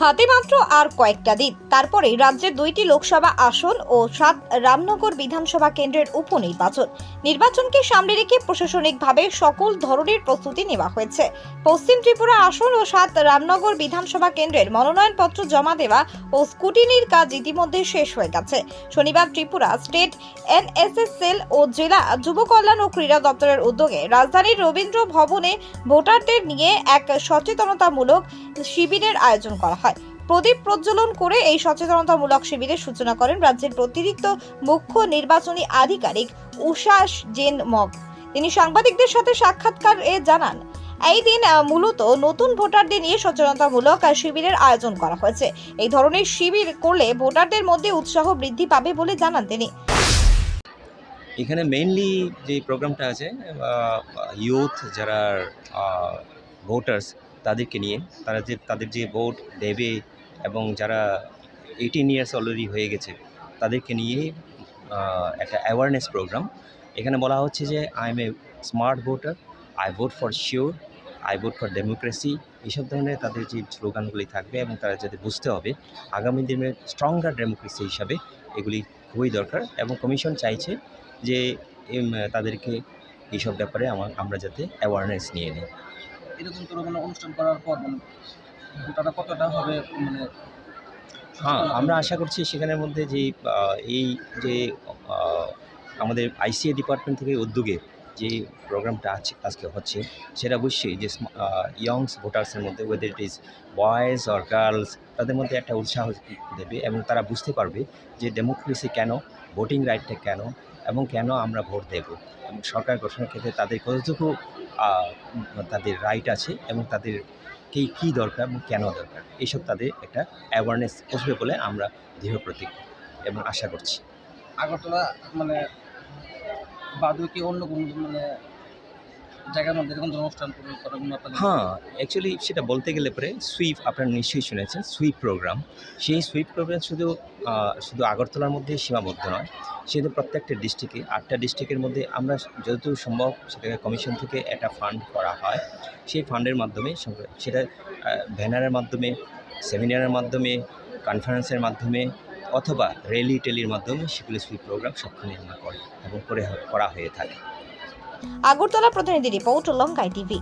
হাতে মাত্র আর কয়েকটা দিন। তারপরে রাজ্যের দুইটি লোকসভা আসন ও সাত রামনগর বিধানসভা কেন্দ্রের উপনির্বাচন। নির্বাচনকে সামনে রেখে প্রশাসনিকভাবে সকল ধরনের প্রস্তুতি নেওয়া হয়েছে। পশ্চিম ত্রিপুরা আসন ও সাত রামনগর বিধানসভা কেন্দ্রের মনোনয়নপত্র জমা দেওয়া ও স্কুটিনির কাজ ইতিমধ্যে শেষ হয়ে গেছে। শনিবার ত্রিপুরা স্টেট এনএসএস সেল ও জেলা যুব কল্যাণ ও ক্রীড়া দপ্তরের উদ্যোগে রাজধানীর রবীন্দ্র ভবনে ভোটারদের নিয়ে এক সচেতনতামূলক শিবিরের আয়োজন করা হয়। প্রদীপ প্রজ্বলন করে এই সচেতনতামূলক শিবিরের সূচনা করেন রাজ্যের অতিরিক্ত মুখ্য নির্বাচনী আধিকারিক উষাস জেন মগ। তিনি সাংবাদিকদের সাথে সাক্ষাৎকারে জানান, এই দিন মূলত নতুন ভোটারদের নিয়ে সচেতনতামূলক শিবিরের আয়োজন করা হয়েছে। এই ধরনের শিবির করলে ভোটারদের মধ্যে উৎসাহ বৃদ্ধি পাবে বলে জানান তিনি। এখানে মেইনলি যে প্রোগ্রামটা আছে ইউথ যারা ভোটার্স তাদেরকে নিয়ে, তারা যে, তাদের যে ভোট দেবে এবং যারা এইটিন ইয়ার্স অলরেডি হয়ে গেছে, তাদেরকে নিয়ে একটা অ্যাওয়ারনেস প্রোগ্রাম এখানে বলা হচ্ছে যে I am a smart voter I vote for sure I vote for democracy এইসব ধরনের তাদের যে স্লোগানগুলি থাকবে এবং তারা যাতে বুঝতে হবে, আগামী দিনে স্ট্রঙ্গার ডেমোক্রেসি হিসাবে এগুলি খুবই দরকার এবং কমিশন চাইছে যে তাদেরকে এইসব ব্যাপারে আমার আমরা যাতে অ্যাওয়ারনেস নিয়ে নিই। এরকম কোনো অনুষ্ঠান করার পর কতটা হবে মানে? হ্যাঁ আমরা আশা করছি সেখানের মধ্যে যে এই যে আমাদের আইসিএ ডিপার্টমেন্ট থেকে উদ্যোগে যে প্রোগ্রামটা আছে, আজকে হচ্ছে, সেটা অবশ্যই যে ইয়ংস ভোটার্সের মধ্যে whether it is boys or girls তাদের মধ্যে একটা উৎসাহ দেবে এবং তারা বুঝতে পারবে যে ডেমোক্রেসি কেন ভোটিং রাইটটা কেন, এবং কেন আমরা ভোট দেব। এবং সরকার গঠনের ক্ষেত্রে তাদের কতটুকু তাদের রাইট আছে এবং তাদের কি কী দরকার এবং কেন দরকার এইসব তাদের একটা অ্যাওয়ারনেস আসবে বলে আমরা দৃঢ় প্রতীক এবং আশা করছি। আগরতলা মানে বাদুকে অন্য কোনো মানে হ্যাঁ অ্যাকচুয়ালি সেটা বলতে গেলে পরে সুইপ আপনারা নিশ্চয়ই শুনেছেন সুইপ প্রোগ্রাম সেই সুইপ প্রোগ্রাম শুধু শুধু আগরতলার মধ্যে সীমাবদ্ধ নয়, সেহেতু প্রত্যেকটা ডিস্ট্রিক্টে আটটা ডিস্ট্রিক্টের মধ্যে আমরা যতদূর সম্ভব সেটাকে কমিশন থেকে একটা ফান্ড করা হয়। সেই ফান্ডের মাধ্যমে সেটা ব্যানারের মাধ্যমে সেমিনারের মাধ্যমে কনফারেন্সের মাধ্যমে অথবা রেলি টেলির মাধ্যমে সেগুলি সুইপ প্রোগ্রাম সবখানে আমরা করি, এবং করে, করা হয়ে থাকে। আগরতলা প্রতিনিধি রিপোর্ট লঙ্কাই টিভি।